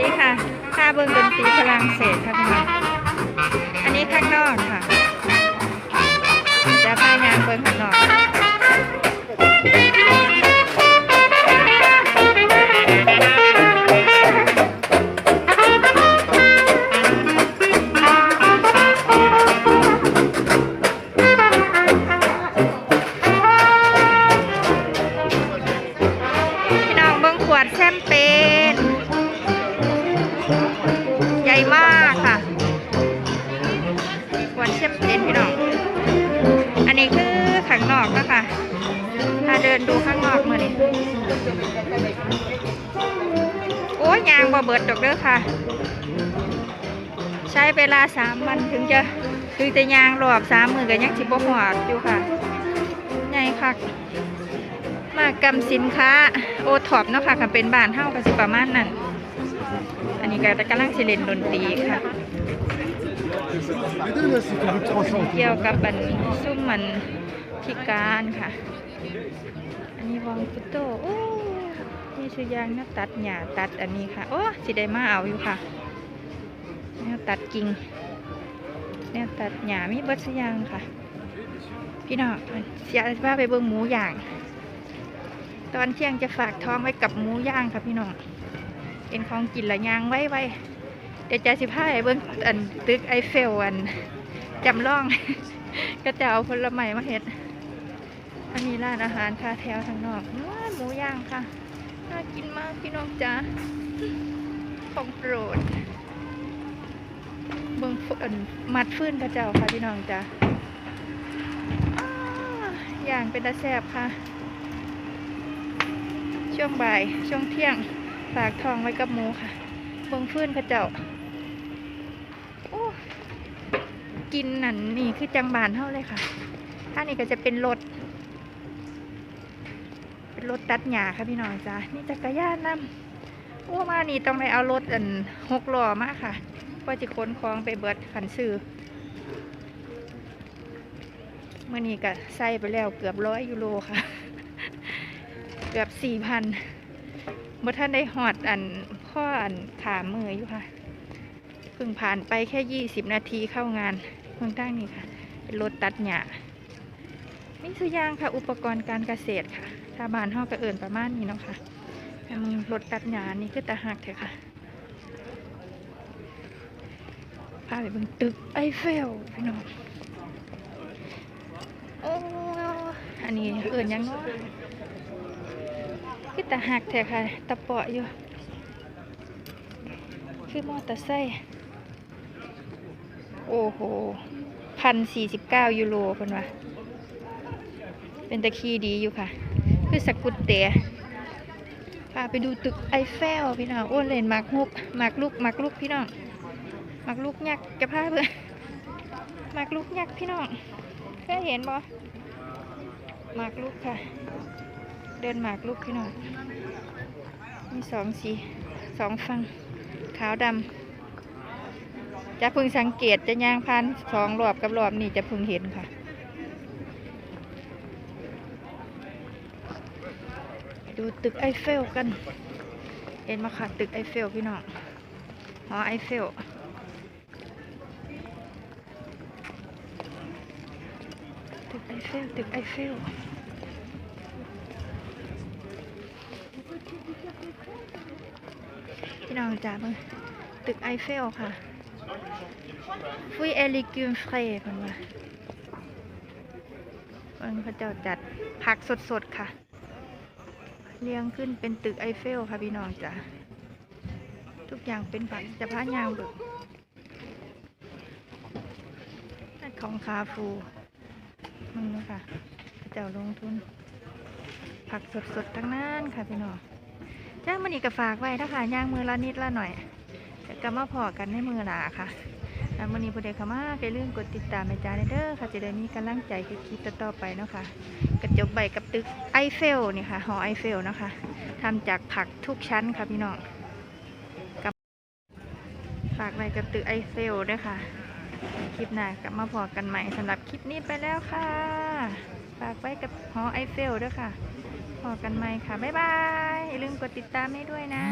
ดีค่ะค่าเบิ้งดนตรีฝรั่งเศสค่ะพี่น้องอันนี้ข้างนอกค่ะจะพายางเบิ้งข้างนอก ขวดแชมเปญพี่น้อง อันนี้คือข้างนอกนะคะถ้าเดินดูข้างนอกมือนี่โอ้ยยางบ่เบิดดอกเด้อค่ะ ใช้เวลาสามวันถึงจะถึงจะยางรอบสามมือกันยังสิบ่หอดอยู่ค่ะใหญ่คักมากรรมสินค้าโอท็อปเนาะค่ะก็เป็นบ้านเฮาก็สิประมาณนั้น อันนี้ก็กำลังสิเล่นดนตรีค่ะ เกี่ยวกับบันซุ่มมันพิการค่ะ อันนี้วองฟุตโตโอ้นี่ชื่อยางนะตัดหญ้าตัดอันนี้ค่ะ โอ้สิได้มาเอาอยู่ค่ะแนวตัดกิ่งแนวตัดหญ้ามีเบิดสยางค่ะ พี่น้องเสียว่าไปเบิ่งหมูย่าง ตอนเที่ยงจะฝากท้องไว้กับหมูย่างค่ะพี่น้องเป็นของกินละยางไว้ไว้ เดี๋ยวจะสิพาไปเบิ่งอันตึกไอเฟลอันจำลอง ก็จะเอาผลไม้มาเฮ็ด อันนี้ร้านอาหารค่ะแถวทางนอกว้าหมูย่างค่ะ น่ากินมากพี่น้องจ้าของโปรด เบิ่งฝอันมัดฟื้นกระเจ้าค่ะพี่น้องจ้าอย่างเป็นตาแซบค่ะ ช่วงบ่ายช่วงเที่ยงฝากทองไว้กับหมูค่ะเบิ่งฟื้นพระเจ้าโอ้ กินนั่นนี่คือจังบานเท่าเลยค่ะถ้านี่ก็จะเป็นรถ เป็นรถตัดหญ้าค่ะพี่น้องจ้านี่จักรยานนำโอ้มานี่ต้องไปเอารถอันหกล้อมาค่ะว่าจะขนของไปเบิดขันซื้อเมื่อนี้ก็ใส่ไปแล้วเกือบร้อยยูโรค่ะ เกือบสี่พันบ่อท่านได้หอดอันข้ออันขามืออยู่ค่ะ เพิ่งผ่านไปแค่ยี่สิบนาทีเข้างานเมืองตั้งนี่ค่ะ เป็นรถตัดหญ้ามีสุยางค่ะ อุปกรณ์การเกษตรค่ะถ้าบ้านห้องกระเอินประมาณนี้เนาะค่ะแต่มึงรถตัดหญ้านี่คือตาหักเถอะค่ะพาไปบิ่งตึกไอเฟลพี่น้องโอ้อันนี้เอินยังเนาะคือตาหักแท้ค่ะตะเปาะอยู่คือมอเตอร์ไซค์ โอ้โหพันสี่สิบเก้ายูโรเพิ่นว่าเป็นตะคีดีอยู่ค่ะ คือสกุตเตะพาไปดูตึกไอเฟลพี่น้อง โอ้เลนมากฮุกมากลุกมากลุกพี่น้องมากลุกยักษ์จะพาเพื่อนหมากลุกยักษ์พี่น้องเคยเห็นบ่มากลุกค่ะ เดินมากลุกพี่น้องมีสองสีสองฝั่งขาวดำ จะพึงสังเกตจะย่างพันสองรอบกับรอบนี่จะพึงเห็นค่ะ ดูตึกไอเฟลกัน เห็นมาค่ะ ตึกไอเฟลพี่น้องหอไอเฟลตึกไอเฟลตึกไอเฟลพี่น้องจ๋าเบิ่งตึกไอเฟลค่ะ ฟุยเอลิกิมเฟรเพิ่นว่าเบิ่งพระเจ้าจัดผักสดๆค่ะ เรียงขึ้นเป็นตึกไอเฟลค่ะพี่น้องจ๋าทุกอย่างเป็นผักจะพายางเบิกของคาฟูมึงนะคะพระเจ้าลงทุน ผักสดๆทั้งนั้นค่ะพี่น้องจ้างมันอีกก็ฝากไว้ถ้าค่ะย่างมือละนิดละหน่อย ก็มาพอกันในมือหนาค่ะแล้วมันนี้ผู้ใดเข้ามาไปลืมกดติดตามในจาเด้อค่ะจะได้มีกำลังใจคลิปต่อไปเนาะค่ะกระจกใบกับตึกไอเฟลนี่ค่ะหอไอเฟลนะคะทำจากผักทุกชั้นค่ะพี่น้องกับฝากไว้กับตึกไอเฟลด้วยค่ะ คลิปหน้ากลับมาพอกันใหม่สำหรับคลิปนี้ไปแล้วค่ะ ฝากไว้กับหอไอเฟลด้วยค่ะพอกันไหม่ค่ะบ๊ายบายอย่าลืมกดติดตามให้ด้วยนะ